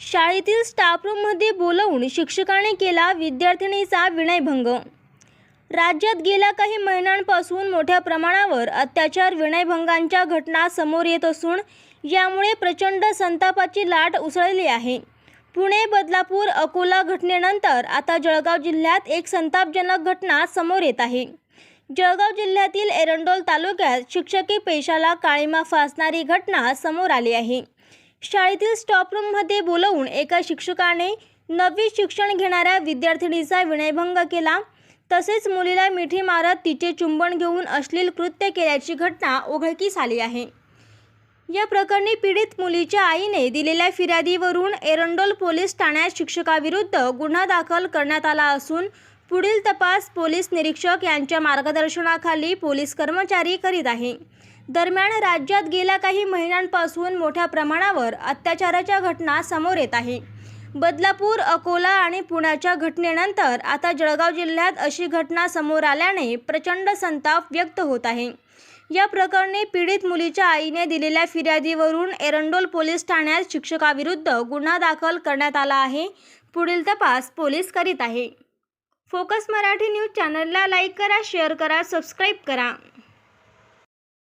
शाळेतील स्टाफरूममध्ये बोलवून शिक्षकाने केला विद्यार्थिनीचा विनयभंग. राज्यात गेल्या काही महिन्यांपासून मोठ्या प्रमाणावर अत्याचार विनयभंगांच्या घटना समोर येत असून यामुळे प्रचंड संतापाची लाट उसळली आहे. पुणे बदलापूर अकोला घटनेनंतर आता जळगाव जिल्ह्यात एक संतापजनक घटना समोर येत आहे. जळगाव जिल्ह्यातील एरंडोल तालुक्यात शिक्षकी पेशाला काळीमा फासणारी घटना समोर आली आहे. शाळेतील स्टॉपरूममध्ये बोलवून एका शिक्षकाने नववी शिक्षण घेणाऱ्या विद्यार्थिनीचा विनयभंग केला. तसेच मुलीला मिठी मारत तिचे चुंबन घेऊन अश्लील कृत्य केल्याची घटना उघडकीस आली आहे. या प्रकरणी पीडित मुलीच्या आईने दिलेल्या फिर्यादीवरून एरंडोल पोलीस ठाण्यात शिक्षकाविरुद्ध गुन्हा दाखल करण्यात आला असून पुढील तपास पोलीस निरीक्षक यांच्या मार्गदर्शनाखाली पोलीस कर्मचारी करीत आहे. दरम्यान राज्यात गेल्या काही महिन्यांपासून मोठ्या प्रमाणावर अत्याचाराच्या घटना समोर येत आहे. बदलापूर अकोला आणि पुण्याच्या घटनेनंतर आता जळगाव जिल्ह्यात अशी घटना समोर आल्याने प्रचंड संताप व्यक्त होत आहे. या प्रकरणी पीडित मुलीच्या आईने दिलेल्या फिर्यादीवरून एरंडोल पोलीस ठाण्यात शिक्षकाविरुद्ध गुन्हा दाखल करण्यात आला आहे. पुढील तपास पोलीस करीत आहे. फोकस मराठी न्यूज चॅनलला लाईक करा शेअर करा सबस्क्राईब करा.